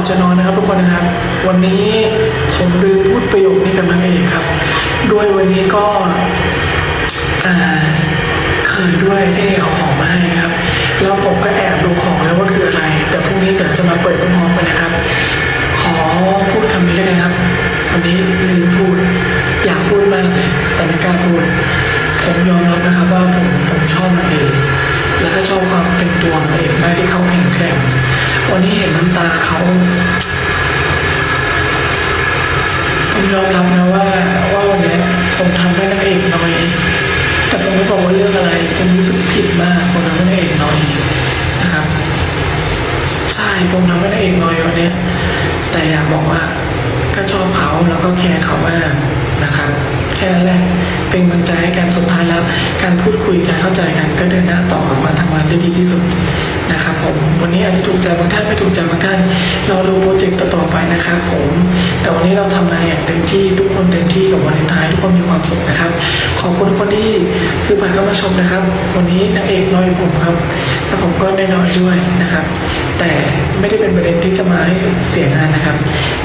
อนจะนอนนะครับทุกคนนะครับ วันนี้ผมลืมพูดประโยคนี้กับนางเอกครับ ด้วยวันนี้ก็เขินด้วยที่เอาของมาให้ครับ แล้วผมก็แอบดูของแล้วว่าคืออะไร แต่พรุ่งนี้เดี๋ยวจะมาเปิดพร้อมกันนะครับ แต่อยากบอกว่าก็ชอบเขาแล้วก็แคร์เขามากนะครับแค่นั้นแหละเป็นกำลังใจให้กันสุดท้ายแล้ว การพูดคุยการเข้าใจกันก็เดินหน้าต่อมาทำงานได้ดีที่สุดนะครับผมวันนี้อาจจะถูกใจบางท่านไม่ถูกใจบางท่านเราดู นะครับ ผม แต่วันนี้เราทำงานอย่างเต็มที่ทุกคนเต็มที่กับวันเลนไทน์ทุกคนมีความสุขนะครับ ขอบคุณทุกคนที่ซื้อบัตรเข้ามาชมนะครับ วันนี้นางเอกน้อยผมครับและผมก็ได้น้อยด้วยนะครับ แต่ไม่ได้เป็นประเด็นที่จะมาให้เสียงานนะครับ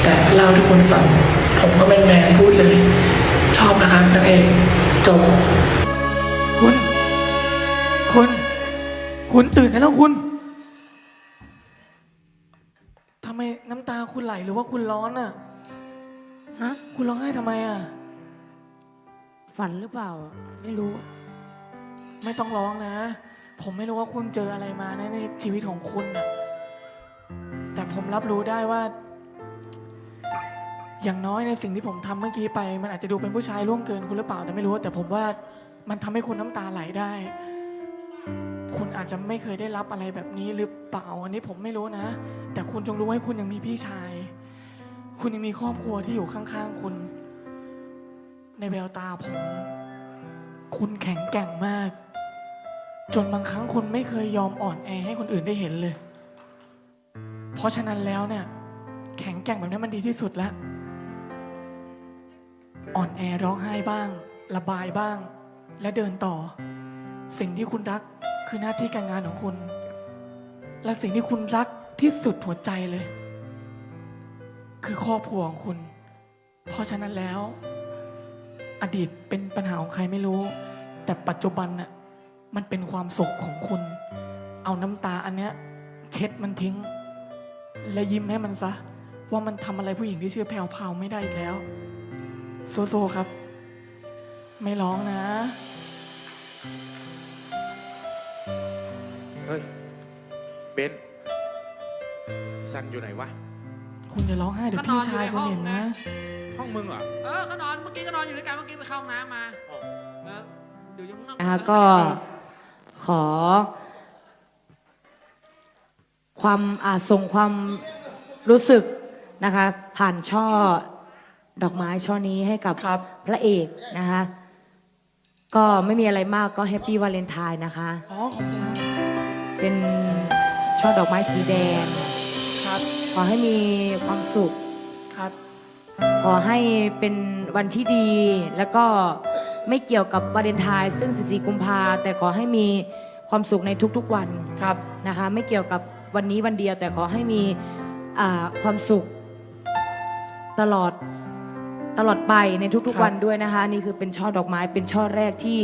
แต่เล่าทุกคนฟังผมก็เป็นแมนพูดเลย ชอบนะครับนางเอกจบคุณ คุณ คุณตื่นได้แล้วคุณำตาคุณไหลหรือว่าคุณร้อนอะ ฮะ คุณร้องไห้ทำไมอะ ฝันหรือเปล่า ไม่รู้ ไม่ต้องร้องนะ ผมไม่รู้ว่าคุณเจออะไรมานะในชีวิตของคุณน่ะ แต่ผมรับรู้ได้ว่า อย่างน้อยในสิ่งที่ผมทำเมื่อกี้ไป มันอาจจะดูเป็นผู้ชายร่วงเกินคุณหรือเปล่าแต่ไม่รู้ แต่ผมว่ามันทำให้คุณน้ำตาไหลได้คุณ อาจจะไม่เคยได้รับอะไรแบบนี้หรือเปล่าอันนี้ผมไม่รู้นะ แต่คุณจงรู้ให้คุณยังมีพี่ชาย คุณยังมีครอบครัวที่อยู่ข้างๆคุณ ในแววตาผม คุณแข็งแกร่งมาก จนบางครั้งคุณไม่เคยยอมอ่อนแอให้คนอื่นได้เห็นเลย เพราะฉะนั้นแล้วเนี่ย แข็งแกร่งแบบนี้มันดีที่สุดแล้วอ่อนแอร้องไห้บ้าง ระบายบ้าง และเดินต่อ สิ่งที่คุณรัก คือหน้าที่การงานของคุณ และสิ่งที่คุณรักที่สุดหัวใจเลย คือครอบครัวของคุณ เพราะฉะนั้นแล้ว อดีตเป็นปัญหาของใครไม่รู้ แต่ปัจจุบันน่ะมันเป็นความสุขของคุณ เอาน้ำตาอันเนี้ย เช็ดมันทิ้ง และยิ้มให้มันซะ ว่ามันทำอะไรผู้หญิงที่ชื่อแพรวพาวไม่ได้อีกแล้วโซโซครับ ไม่ร้องนะ เฮ้ย เบนซ์ซันอยู่ไหนวะ คุณอย่าร้องไห้เดี๋ยวพี่ชายคุณเห็นนะ ห้องมึงเหรอ เออ ก็นอน เมื่อกี้ก็นอนอยู่ด้วยกัน เมื่อกี้ไปเข้าห้องน้ำมาเออเดี๋ยวยังนั่งนะคะก็ขอ ความอาส่งความรู้สึกนะคะ ผ่านช่อดอกไม้ช่อนี้ให้กับครับ พระเอกนะคะ ก็ไม่มีอะไรมากก็แฮปปี้วาเลนไทน์นะคะ อ๋อขอบคุณ เป็นช่อดอกไม้สีแดงครับ ขอให้มีความสุขครับ ขอให้เป็นวันที่ดี แล้วก็ไม่เกี่ยวกับวาเลนไทน์ซึ่ง 14 กุมภาแต่ขอให้มีความสุขในทุกๆวันครับนะคะ ไม่เกี่ยวกับวันนี้วันเดียว แต่ขอให้มีอ่าความสุขตลอดตลอดไปในทุกครับๆวันด้วยนะคะ นี่คือเป็นช่อดอกไม้เป็นช่อแรกที่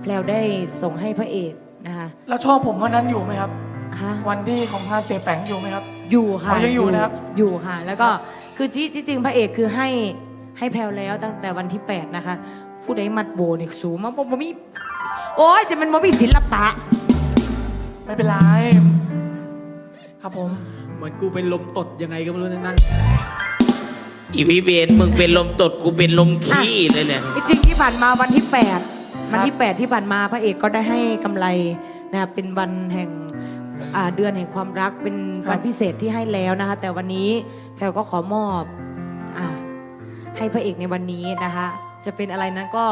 แพลวได้ส่งให้พระเอก นะคะแล้วชอบผมวันนั้นอยู่ไหมครับ ฮะวันที่ของพาเสียแปงอยู่ไหมครับ อยู่ค่ะอ๋อยังอยู่นะครับ อยู่ค่ะ แล้วก็คือที่ที่จริงพระเอกคือให้ให้แพลวแล้วตั้งแต่วันที่ 8 นะคะ ผู้ใดมัดโบนี่สูงมากบ่มีโอ้ยแต่มันบ่มีศิลปะ ไม่เป็นไรครับผม เหมือนกูเป็นลมตดยังไงก็ไม่รู้นั่นอีพีเบนมึงเป็นลมตดกูเป็นลมขี้เลยเนี่ย จริงๆที่ผ่านมาวันที่ 8 วันที่ 8 ที่ผ่านมาพระเอกก็ได้ให้กำไรนะเป็นวันแห่งอ่าเดือนแห่งความรักเป็นครับวันพิเศษที่ให้แล้วนะคะ แต่วันนี้แพลวก็ขอมอบอ่าให้พระเอกในวันนี้นะคะ จะเป็นอะไรนั้นก็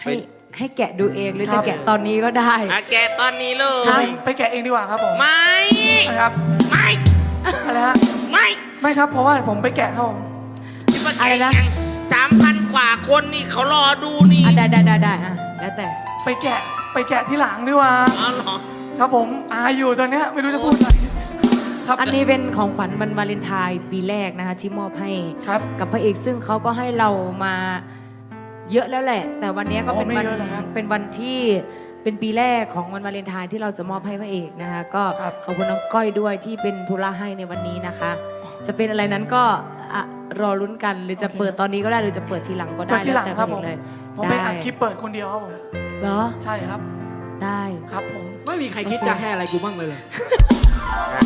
ให้เป็นให้แกะดูเองหรือจะแกะตอนนี้ก็ได้อาแกตอนนี้เลฮะยไปแกะเองดีกว่าครับผมไม่นะครับไม่อะไรฮะไม่ไม่ครับเพราะว่าผมไปแกะครับผมอะไรนะ สามพันกว่าคนนี่เขารอดูนี่อะได้ได้ได้ได้อะแล้วแต่ไปแกะไปแกะที่หลังดีกว่า อ๋อเหรอครับผมอายอยู่ตอนเนี้ยไม่รู้จะพูดอะไรคครับอันนี้เป็นของขวัญวันวาเลนไทน์ปีแรกนะคะที่มอบให้ครับ กับพระเอกซึ่งเขาก็ให้เรามาเยอะแล้วแหละ แต่วันนี้ก็เป็นอ๋อไม่วันเยอะเหรอครับเป็นวันที่เป็นปีแรกของวันวาเลนไทน์ที่เราจะมอบให้พระเอกนะคะก็ครับ ขอบคุณน้องก้อยด้วยที่เป็นธุระให้ในวันนี้นะคะ จะเป็นอะไรนั้นก็ อะรอลุ้นกันหรือจะโอเคเปิดตอนนี้ก็ได้หรือจะเปิดทีหลังก็ได้เปิดทีหลังแล้วครัแต่บพะเอกเลยผมไปได้อัดคลิปเปิดคนเดียวครับผมเหรอใช่ครับ ได้ครับผมไม่มีใครคิดจะให้อะไรกูบ้างเลยเหรอ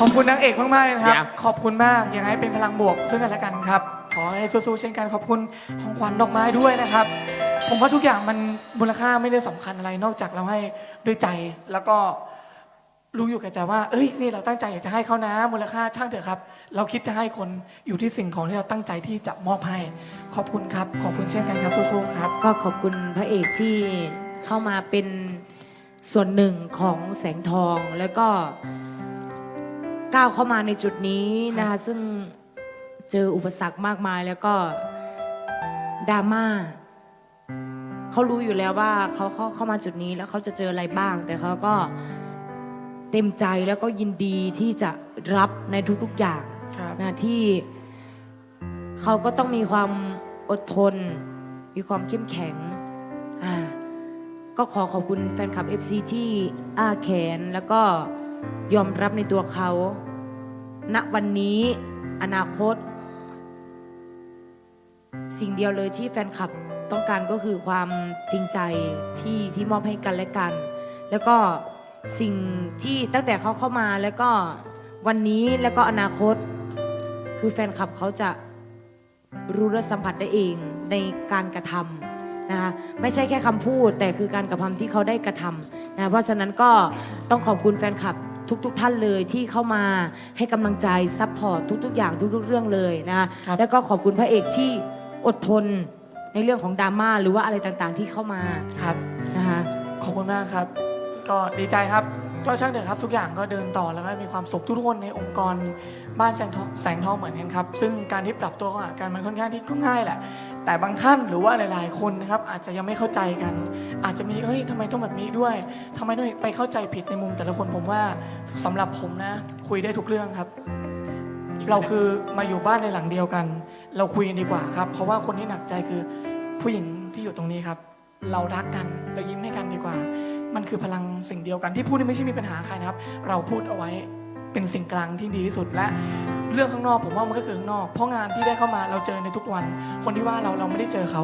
ขอบคุณนางเอกมากๆนะครับเดี๋ยวขอบคุณมากยังไงเป็นพลังบวกซึ่งกันและกันครับ ขอให้สู้ๆเช่นกันขอบคุณของขวัญดอกไม้ด้วยนะครับ ผมว่าทุกอย่างมันมูลค่าไม่ได้สำคัญอะไรนอกจากเราให้ด้วยใจแล้วก็ รู้อยู่แก่ใจว่า เอ้ย นี่เราตั้งใจอยากจะให้เขานะ มูลค่าช่างเถอะครับ เราคิดจะให้คนอยู่ที่สิ่งของที่เราตั้งใจที่จะมอบให้ ขอบคุณครับ ขอบคุณเช่นกันครับสู้ๆครับ ก็ขอบคุณพระเอกที่เข้ามาเป็นส่วนหนึ่งของแสงทองแล้วก็ก้าวเข้ามาในจุดนี้นะคะซึ่งเจออุปสรรคมากมายแล้วก็ดราม่าเขารู้อยู่แล้วว่าเขาเขาเข้ามาจุดนี้แล้วเขาจะเจออะไรบ้าง แต่เขาก็ เต็มใจแล้วก็ยินดีที่จะรับในทุกๆอย่างครับนะที่เขาก็ต้องมีความอดทน มีความเข้มแข็งอ่าก็ขอขอบคุณแฟนคลับ FC ที่อ้าแขนแล้วก็ยอมรับในตัวเขา ณ วันนี้อนาคต สิ่งเดียวเลยที่แฟนคลับต้องการก็คือความจริงใจที่ที่มอบให้กันและกัน แล้วก็ สิ่งที่ตั้งแต่เขาเข้ามาแล้วก็วันนี้แล้วก็อนาคต คือแฟนคลับเขาจะรู้และสัมผัสได้เองในการกระทำนะคะไม่ใช่แค่คำพูด แต่คือการกระทำที่เขาได้กระทำนะเพราะฉะนั้นก็ต้องขอบคุณแฟนคลับทุกๆทท่านเลยที่เข้ามาให้กำลังใจซัพพอร์ตทุก ๆ อย่างทุก ๆ เรื่องเลยนะคะครับแล้วก็ขอบคุณพระเอกที่อดทนในเรื่องของดราม่าหรือว่าอะไรต่างๆที่เข้ามาครับนะคะขอบคุณมากครับ ก็ดีใจครับ ก็ช่างเถอะครับทุกอย่างก็เดินต่อแล้วก็มีความสุขทุกคนในองค์กรบ้านแสงทองแสงทองเหมือนกันครับ ซึ่งการที่ปรับตัวเข้าหากันมันค่อนข้างที่ก็ง่ายแหละ แต่บางท่านหรือว่าหลาย ๆ คนนะครับอาจจะยังไม่เข้าใจกัน อาจจะมีเฮ้ยทำไมต้องแบบนี้ด้วยทำไมต้องไปเข้าใจผิดในมุมแต่ละคนผมว่าสำหรับผมนะ คุยได้ทุกเรื่องครับเราคือมาอยู่บ้านในหลังเดียวกัน เราคุยกันดีกว่าครับ เพราะว่าคนที่หนักใจคือผู้หญิงที่อยู่ตรงนี้ครับ เรารักกันเรายิ้มให้กันดีกว่า มันคือพลังสิ่งเดียวกันที่พูดนี่ไม่ใช่มีปัญหาใครนะครับ เราพูดเอาไว้เป็นสิ่งกลางที่ดีที่สุดและเรื่องข้างนอกผมว่ามันก็คือข้างนอก เพราะงานที่ได้เข้ามาเราเจอในทุกวัน คนที่ว่าเราเราไม่ได้เจอเขา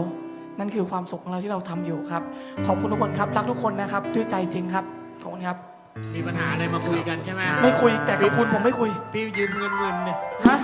นั่นคือความสุขของเราที่เราทำอยู่ครับ ขอบคุณทุกคนครับรักทุกคนนะครับด้วยใจจริงครับขอบคุณครับ มีปัญหาอะไรมาคุยกันใช่ไหมไม่คุยแต่กับคุณผมไม่คุย พี่ยืมเงินเงินเนี่ยฮะ